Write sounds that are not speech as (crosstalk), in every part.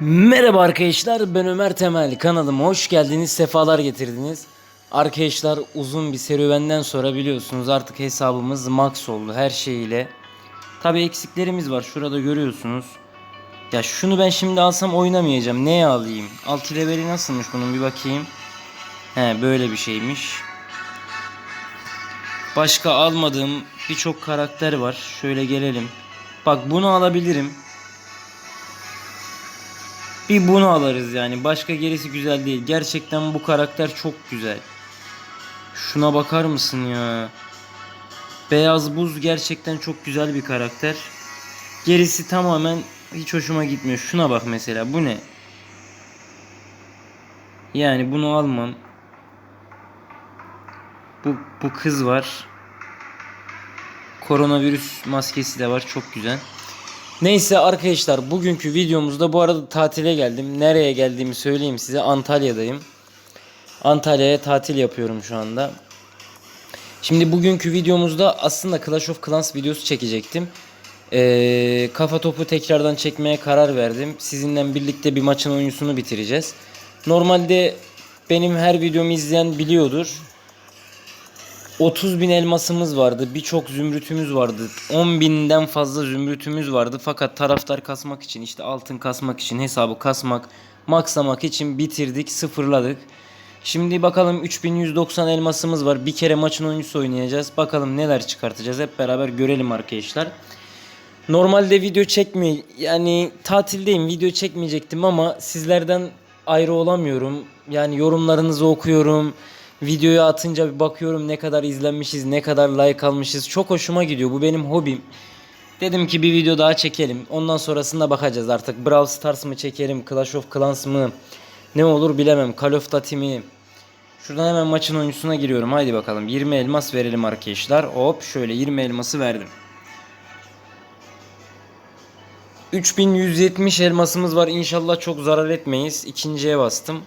Merhaba arkadaşlar ben Ömer Temel kanalıma hoş geldiniz sefalar getirdiniz. Arkadaşlar uzun bir serüvenden sonra biliyorsunuz artık hesabımız max oldu her şeyiyle. Tabi eksiklerimiz var şurada görüyorsunuz. Ya şunu ben şimdi alsam oynamayacağım neye alayım? Altı leveli nasılmış bunun bir bakayım. He böyle bir şeymiş. Başka almadığım birçok karakter var. Şöyle gelelim. Bak bunu alabilirim. Bir bunu alırız yani. Başka gerisi güzel değil. Gerçekten bu karakter çok güzel. Şuna bakar mısın ya? Beyaz buz gerçekten çok güzel bir karakter. Gerisi tamamen hiç hoşuma gitmiyor. Şuna bak mesela. Bu ne? Yani bunu almam. Bu, bu kız var. Koronavirüs maskesi de var. Çok güzel. Neyse arkadaşlar bugünkü videomuzda bu arada tatile geldim. Nereye geldiğimi söyleyeyim size. Antalya'dayım. Antalya'ya tatil yapıyorum şu anda. Şimdi bugünkü videomuzda aslında Clash of Clans videosu çekecektim. Ee, kafa topu tekrardan çekmeye karar verdim. Sizinle birlikte bir maçın oyuncusunu bitireceğiz. Normalde benim her videomu izleyen biliyordur. 30 bin elmasımız vardı. Birçok zümrütümüz vardı. 10 binden fazla zümrütümüz vardı. Fakat taraftar kasmak için işte altın kasmak için hesabı kasmak, maksamak için bitirdik, sıfırladık. Şimdi bakalım 3190 elmasımız var. Bir kere maçın oyuncusu oynayacağız. Bakalım neler çıkartacağız. Hep beraber görelim arkadaşlar. Normalde video çekme yani tatildeyim video çekmeyecektim ama sizlerden ayrı olamıyorum. Yani yorumlarınızı okuyorum. Videoyu atınca bir bakıyorum ne kadar izlenmişiz, ne kadar like almışız. Çok hoşuma gidiyor. Bu benim hobim. Dedim ki bir video daha çekelim. Ondan sonrasında bakacağız artık. Brawl Stars mı çekerim, Clash of Clans mı? Ne olur bilemem. Call of Duty mi? Şuradan hemen maçın oyuncusuna giriyorum. Haydi bakalım. 20 elmas verelim arkadaşlar. Hop şöyle 20 elması verdim. 3170 elmasımız var. İnşallah çok zarar etmeyiz. İkinciye bastım.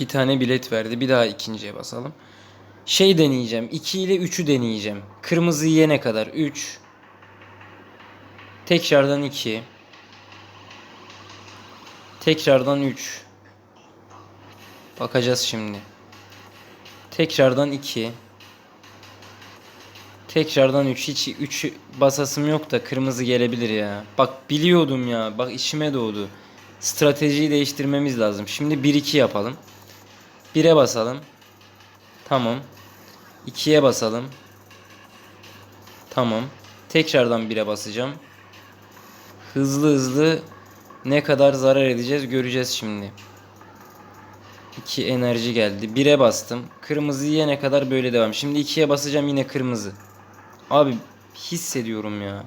Bir tane bilet verdi. Bir daha ikinciye basalım. Şey deneyeceğim. 2 ile 3'ü deneyeceğim. Kırmızı yene kadar 3. Tekrardan 2. Tekrardan 3. Bakacağız şimdi. Tekrardan 2. Tekrardan 3 hiç 3 basasım yok da kırmızı gelebilir ya. Bak biliyordum ya. Bak işime doğdu. Stratejiyi değiştirmemiz lazım. Şimdi 1-2 yapalım. 1'e basalım. Tamam. 2'ye basalım. Tamam. Tekrardan 1'e basacağım. Hızlı hızlı ne kadar zarar edeceğiz göreceğiz şimdi. 2 enerji geldi. 1'e bastım. Kırmızı yene kadar böyle devam. Şimdi 2'ye basacağım yine kırmızı. Abi hissediyorum ya.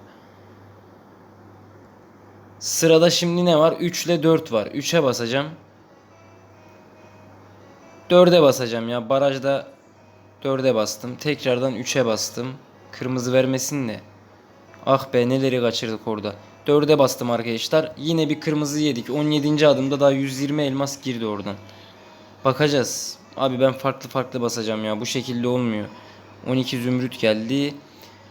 Sırada şimdi ne var? 3 ile 4 var. 3'e basacağım. 4'e basacağım ya. Barajda 4'e bastım. Tekrardan 3'e bastım. Kırmızı vermesin de. Ah be neleri kaçırdık orada. 4'e bastım arkadaşlar. Yine bir kırmızı yedik. 17. adımda daha 120 elmas girdi oradan. Bakacağız. Abi ben farklı farklı basacağım ya. Bu şekilde olmuyor. 12 zümrüt geldi.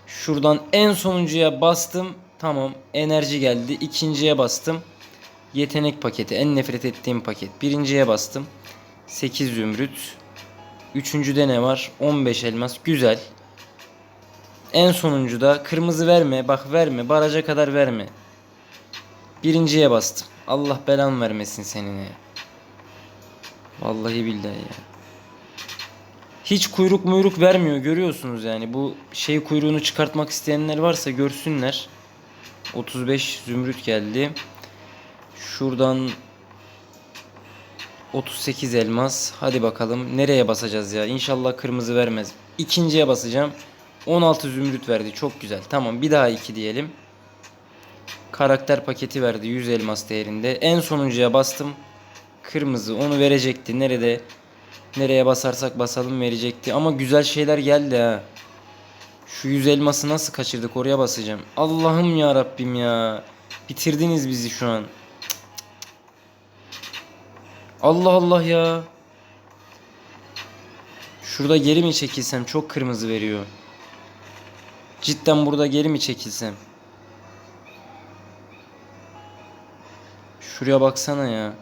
Şuradan en sonuncuya bastım. Tamam. Enerji geldi. İkinciye bastım. Yetenek paketi. En nefret ettiğim paket. Birinciye bastım. 8 zümrüt. Üçüncüde ne var? 15 elmas. Güzel. En sonuncuda kırmızı verme. Bak verme. Baraja kadar verme. Birinciye bastım. Allah belan vermesin senin ya. Vallahi billahi ya. Hiç kuyruk muyruk vermiyor görüyorsunuz yani. Bu şey kuyruğunu çıkartmak isteyenler varsa görsünler. 35 zümrüt geldi. Şuradan 38 elmas. Hadi bakalım nereye basacağız ya? İnşallah kırmızı vermez. İkinciye basacağım. 16 zümrüt verdi. Çok güzel. Tamam bir daha 2 diyelim. Karakter paketi verdi 100 elmas değerinde. En sonuncuya bastım. Kırmızı onu verecekti. Nerede? Nereye basarsak basalım verecekti. Ama güzel şeyler geldi ha. Şu 100 elması nasıl kaçırdık oraya basacağım. Allah'ım ya Rabbim ya. Bitirdiniz bizi şu an. Allah Allah ya. Şurada geri mi çekilsem çok kırmızı veriyor. Cidden burada geri mi çekilsem? Şuraya baksana ya.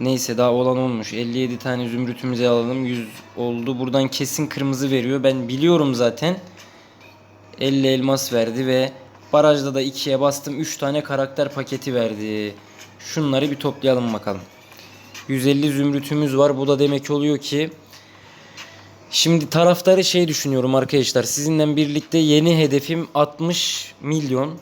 Neyse daha olan olmuş. 57 tane zümrütümüzü alalım. 100 oldu. Buradan kesin kırmızı veriyor. Ben biliyorum zaten. 50 elmas verdi ve barajda da 2'ye bastım. 3 tane karakter paketi verdi. Şunları bir toplayalım bakalım. 150 zümrütümüz var. Bu da demek oluyor ki Şimdi taraftarı şey düşünüyorum arkadaşlar. Sizinle birlikte yeni hedefim 60 milyon.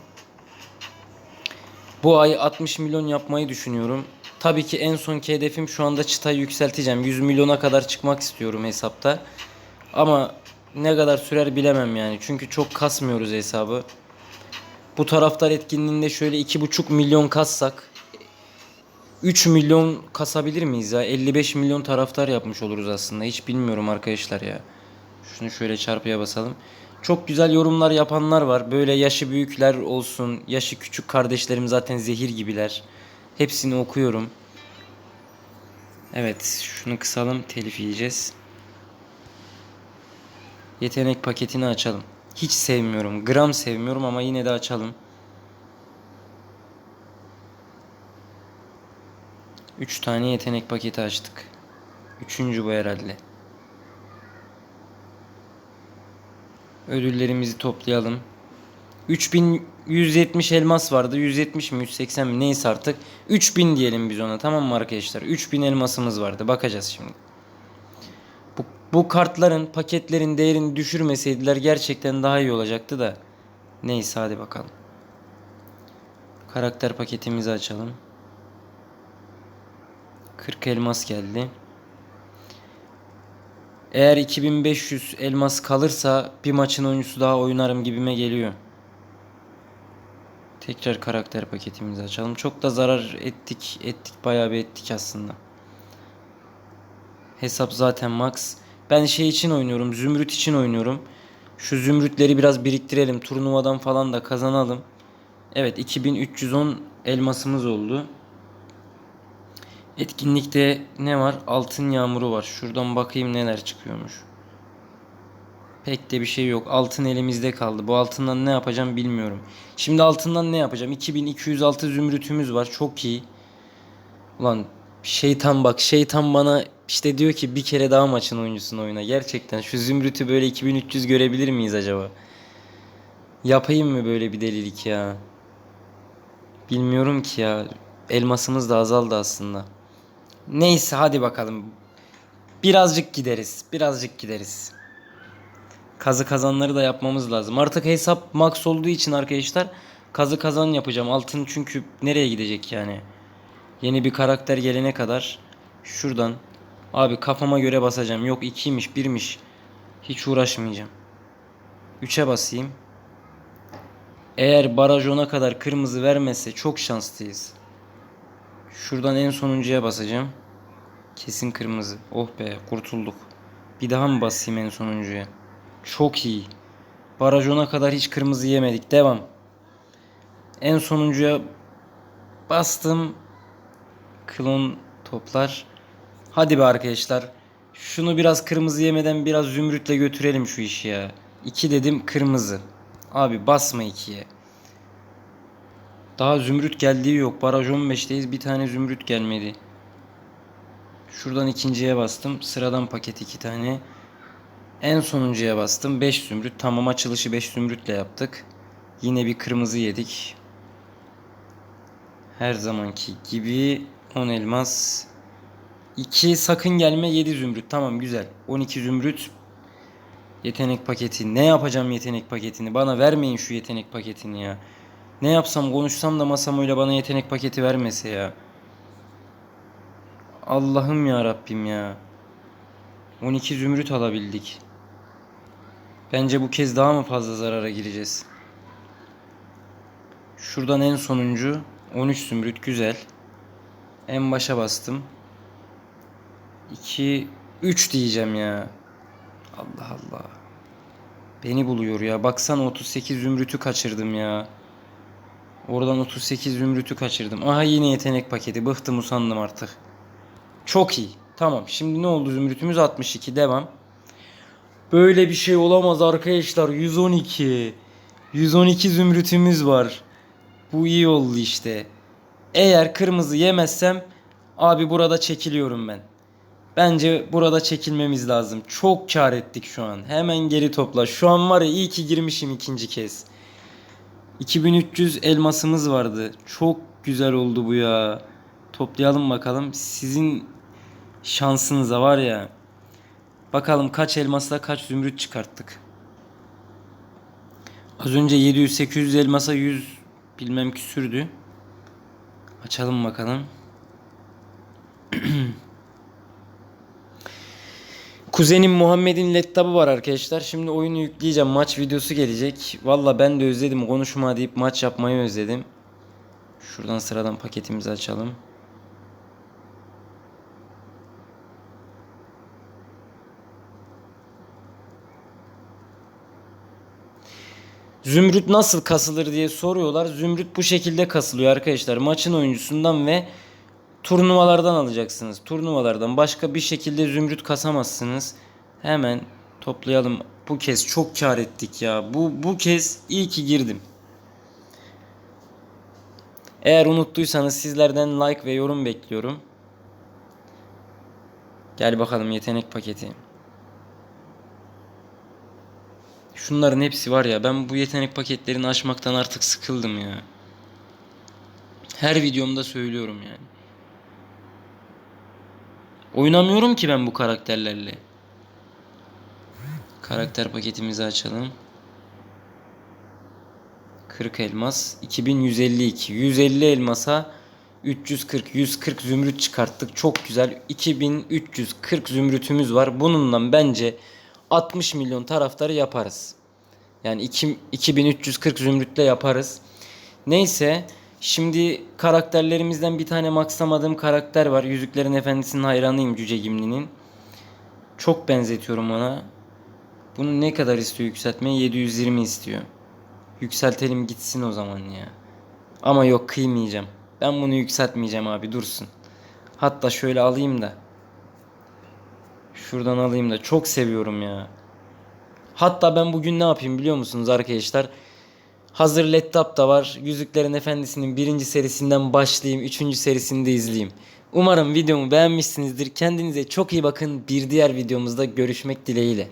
Bu ay 60 milyon yapmayı düşünüyorum. Tabii ki en sonki hedefim şu anda çıtayı yükselteceğim. 100 milyona kadar çıkmak istiyorum hesapta. Ama ne kadar sürer bilemem yani. Çünkü çok kasmıyoruz hesabı. Bu taraftar etkinliğinde şöyle 2,5 milyon kassak 3 milyon kasabilir miyiz ya? 55 milyon taraftar yapmış oluruz aslında. Hiç bilmiyorum arkadaşlar ya. Şunu şöyle çarpıya basalım. Çok güzel yorumlar yapanlar var. Böyle yaşı büyükler olsun, yaşı küçük kardeşlerim zaten zehir gibiler. Hepsini okuyorum. Evet, şunu kısalım, telif yiyeceğiz. Yetenek paketini açalım. Hiç sevmiyorum, gram sevmiyorum ama yine de açalım. 3 tane yetenek paketi açtık. Üçüncü bu herhalde. Ödüllerimizi toplayalım. 3170 elmas vardı. 170 mi 180 mi neyse artık. 3000 diyelim biz ona tamam mı arkadaşlar? 3000 elmasımız vardı. Bakacağız şimdi. Bu, bu kartların paketlerin değerini düşürmeseydiler gerçekten daha iyi olacaktı da. Neyse hadi bakalım. Karakter paketimizi açalım. 40 elmas geldi. Eğer 2500 elmas kalırsa bir maçın oyuncusu daha oynarım gibime geliyor. Tekrar karakter paketimizi açalım. Çok da zarar ettik. Ettik bayağı bir ettik aslında. Hesap zaten max. Ben şey için oynuyorum. Zümrüt için oynuyorum. Şu zümrütleri biraz biriktirelim. Turnuvadan falan da kazanalım. Evet 2310 elmasımız oldu. Etkinlikte ne var? Altın yağmuru var. Şuradan bakayım neler çıkıyormuş. Pek de bir şey yok. Altın elimizde kaldı. Bu altından ne yapacağım bilmiyorum. Şimdi altından ne yapacağım? 2206 zümrütümüz var. Çok iyi. Ulan şeytan bak şeytan bana işte diyor ki bir kere daha maçın oyuncusunu oyna. Gerçekten şu zümrütü böyle 2300 görebilir miyiz acaba? Yapayım mı böyle bir delilik ya? Bilmiyorum ki ya. Elmasımız da azaldı aslında. Neyse hadi bakalım. Birazcık gideriz. Birazcık gideriz. Kazı kazanları da yapmamız lazım. Artık hesap max olduğu için arkadaşlar kazı kazan yapacağım. Altın çünkü nereye gidecek yani? Yeni bir karakter gelene kadar şuradan abi kafama göre basacağım. Yok 2'ymiş 1'miş. Hiç uğraşmayacağım. 3'e basayım. Eğer baraj ona kadar kırmızı vermezse çok şanslıyız. Şuradan en sonuncuya basacağım. Kesin kırmızı. Oh be kurtulduk. Bir daha mı basayım en sonuncuya? Çok iyi. Baraj ona kadar hiç kırmızı yemedik. Devam. En sonuncuya bastım. Klon toplar. Hadi be arkadaşlar. Şunu biraz kırmızı yemeden biraz zümrütle götürelim şu işi ya. 2 dedim kırmızı. Abi basma 2'ye. Daha zümrüt geldiği yok. Baraj 15'teyiz. Bir tane zümrüt gelmedi. Şuradan ikinciye bastım. Sıradan paket iki tane. En sonuncuya bastım. 5 zümrüt. Tamam açılışı 5 zümrütle yaptık. Yine bir kırmızı yedik. Her zamanki gibi 10 elmas. 2 sakın gelme 7 zümrüt. Tamam güzel. 12 zümrüt. Yetenek paketi. Ne yapacağım yetenek paketini? Bana vermeyin şu yetenek paketini ya. Ne yapsam konuşsam da masam öyle bana yetenek paketi vermese ya. Allah'ım ya Rabbim ya. 12 zümrüt alabildik. Bence bu kez daha mı fazla zarara gireceğiz? Şuradan en sonuncu 13 zümrüt güzel. En başa bastım. 2 3 diyeceğim ya. Allah Allah. Beni buluyor ya. Baksana 38 zümrütü kaçırdım ya. Oradan 38 zümrütü kaçırdım. Aha yine yetenek paketi. Bıktım usandım artık. Çok iyi. Tamam. Şimdi ne oldu zümrütümüz 62. Devam. Böyle bir şey olamaz arkadaşlar. 112. 112 zümrütümüz var. Bu iyi oldu işte. Eğer kırmızı yemezsem abi burada çekiliyorum ben. Bence burada çekilmemiz lazım. Çok kar ettik şu an. Hemen geri topla. Şu an var ya iyi ki girmişim ikinci kez. 2300 elmasımız vardı. Çok güzel oldu bu ya. Toplayalım bakalım. Sizin şansınıza var ya. Bakalım kaç elmasla kaç zümrüt çıkarttık. Az önce 700-800 elmasa 100 bilmem küsürdü. Açalım bakalım. (clears throat) Kuzenim Muhammed'in laptopu var arkadaşlar. Şimdi oyunu yükleyeceğim. Maç videosu gelecek. Valla ben de özledim. Konuşma deyip maç yapmayı özledim. Şuradan sıradan paketimizi açalım. Zümrüt nasıl kasılır diye soruyorlar. Zümrüt bu şekilde kasılıyor arkadaşlar. Maçın oyuncusundan ve turnuvalardan alacaksınız. Turnuvalardan başka bir şekilde zümrüt kasamazsınız. Hemen toplayalım. Bu kez çok kar ettik ya. Bu bu kez iyi ki girdim. Eğer unuttuysanız sizlerden like ve yorum bekliyorum. Gel bakalım yetenek paketi. Şunların hepsi var ya ben bu yetenek paketlerini açmaktan artık sıkıldım ya. Her videomda söylüyorum yani. Oynamıyorum ki ben bu karakterlerle. Karakter paketimizi açalım. 40 elmas. 2152. 150 elmasa 340 140 zümrüt çıkarttık. Çok güzel. 2340 zümrütümüz var. Bununla bence 60 milyon taraftarı yaparız. Yani 2, 2340 zümrütle yaparız. Neyse şimdi karakterlerimizden bir tane maxlamadığım karakter var. Yüzüklerin Efendisi'nin hayranıyım Cüce Gimli'nin. Çok benzetiyorum ona. Bunu ne kadar istiyor yükseltmeyi? 720 istiyor. Yükseltelim gitsin o zaman ya. Ama yok kıymayacağım. Ben bunu yükseltmeyeceğim abi dursun. Hatta şöyle alayım da. Şuradan alayım da çok seviyorum ya. Hatta ben bugün ne yapayım biliyor musunuz arkadaşlar? Hazır laptop da var. Yüzüklerin Efendisi'nin birinci serisinden başlayayım. Üçüncü serisini de izleyeyim. Umarım videomu beğenmişsinizdir. Kendinize çok iyi bakın. Bir diğer videomuzda görüşmek dileğiyle.